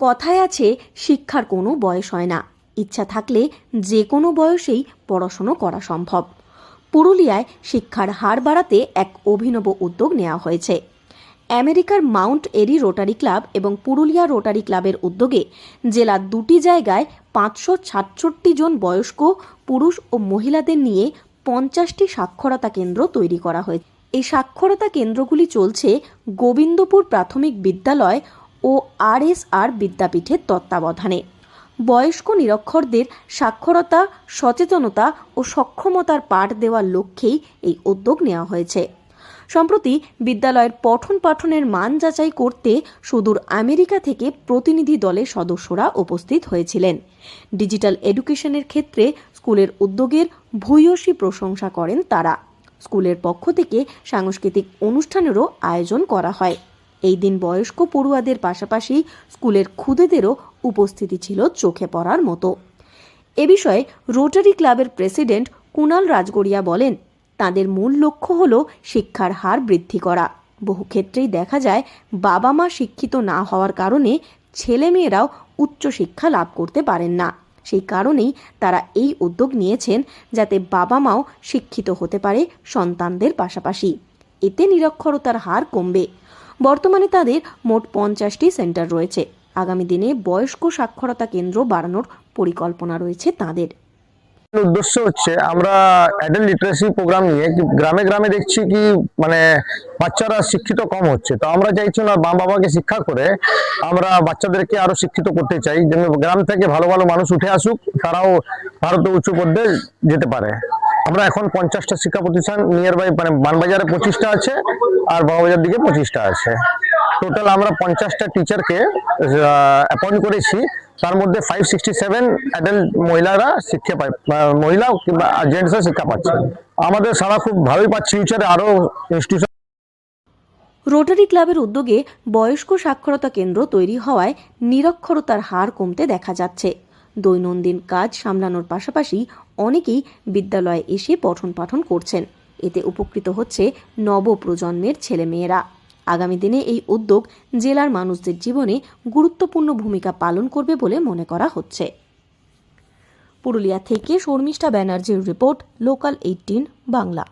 কথায় আছে, শিক্ষার কোনো বয়স হয় না। ইচ্ছা থাকলে যে কোনো বয়সেই পড়াশুনো করা সম্ভব। পুরুলিয়ায় শিক্ষার হার বাড়াতে এক অভিনব উদ্যোগ নেওয়া হয়েছে। আমেরিকার মাউন্ট এরি রোটারি ক্লাব এবং পুরুলিয়া রোটারি ক্লাবের উদ্যোগে জেলার দুটি জায়গায় পাঁচশো সাতষট্টি জন বয়স্ক পুরুষ ও মহিলাদের নিয়ে পঞ্চাশটি সাক্ষরতা কেন্দ্র তৈরি করা হয়েছে। এই সাক্ষরতা কেন্দ্রগুলি চলছে গোবিন্দপুর প্রাথমিক বিদ্যালয় ও আরএসআর বিদ্যাপীঠের তত্ত্বাবধানে। বয়স্ক নিরক্ষরদের সাক্ষরতা, সচেতনতা ও সক্ষমতার পাঠ দেওয়ার লক্ষ্যেই এই উদ্যোগ নেওয়া হয়েছে। সম্প্রতি বিদ্যালয়ের পঠন পাঠনের মান যাচাই করতে সুদূর আমেরিকা থেকে প্রতিনিধি দলের সদস্যরা উপস্থিত হয়েছিলেন। ডিজিটাল এডুকেশনের ক্ষেত্রে স্কুলের উদ্যোগের ভূয়সী প্রশংসা করেন তারা। স্কুলের পক্ষ থেকে সাংস্কৃতিক অনুষ্ঠানেরও আয়োজন করা হয়। এই দিন বয়স্ক পড়ুয়াদের পাশাপাশি স্কুলের খুদেদেরও উপস্থিতি ছিল চোখে পড়ার মতো। এ বিষয়ে রোটারি ক্লাবের প্রেসিডেন্ট কুনাল রাজগড়িয়া বলেন, তাদের মূল লক্ষ্য হল শিক্ষার হার বৃদ্ধি করা। বহু ক্ষেত্রেই দেখা যায় বাবা মা শিক্ষিত না হওয়ার কারণে ছেলেমেয়েরাও উচ্চশিক্ষা লাভ করতে পারেন না। সেই কারণেই তারা এই উদ্যোগ নিয়েছেন যাতে বাবা মাও শিক্ষিত হতে পারে সন্তানদের পাশাপাশি। এতে নিরক্ষরতার হার কমবে। বর্তমানে তাদের মোট পঞ্চাশটি সেন্টার রয়েছে। আগামী দিনে বয়স্ক সাক্ষরতা কেন্দ্র বাড়ানোর পরিকল্পনা রয়েছে তাদের। উদ্দেশ্য হচ্ছে, আমরা অ্যাডাল্ট লিটারেসি প্রোগ্রাম নিয়ে গ্রামে গ্রামে দেখছি কি মানে বাচ্চারা শিক্ষিত কম হচ্ছে। তো আমরা চাইছি না মা বাবাকে শিক্ষা করে আমরা বাচ্চাদেরকে আরও শিক্ষিত করতে চাই, যেন গ্রাম থেকে ভালো ভালো মানুষ উঠে আসুক, তারাও ভারতে উঁচু পদে যেতে পারে। আমরা এখন পঞ্চাশটা শিক্ষা প্রতিষ্ঠান নিয়ার বাই মানে বানবাজারে পঁচিশটা আছে আর বাবাবাজার দিকে পঁচিশটা আছে। টোটাল আমরা পঞ্চাশটা টিচারকে অ্যাপয়েন্ট করেছি। তার মধ্যে ফাইভ সিক্সটি সেভেন অ্যাডাল্ট মহিলারা শিক্ষা পায় মহিলা কিংবা জেন্টসরা শিক্ষা পাচ্ছে। আমাদের সারা খুব ভালোই পাচ্ছি। ফিউচারে আরও ইনস্টিটিউশন রোটারি ক্লাবের উদ্যোগে বয়স্ক সাক্ষরতা কেন্দ্র তৈরি হওয়ায় নিরক্ষরতার হার কমতে দেখা যাচ্ছে। দৈনন্দিন কাজ সামলানোর পাশাপাশি অনেকেই বিদ্যালয়ে এসে পঠন পাঠন করছেন। এতে উপকৃত হচ্ছে নবপ্রজন্মের ছেলেমেয়েরা। আগামী দিনে এই উদ্যোগ জেলার মানুষদের জীবনে গুরুত্বপূর্ণ ভূমিকা পালন করবে বলে মনে করা হচ্ছে। পুরুলিয়া থেকে শর্মিষ্ঠা ব্যানার্জির রিপোর্ট, লোকাল এইটিন বাংলা।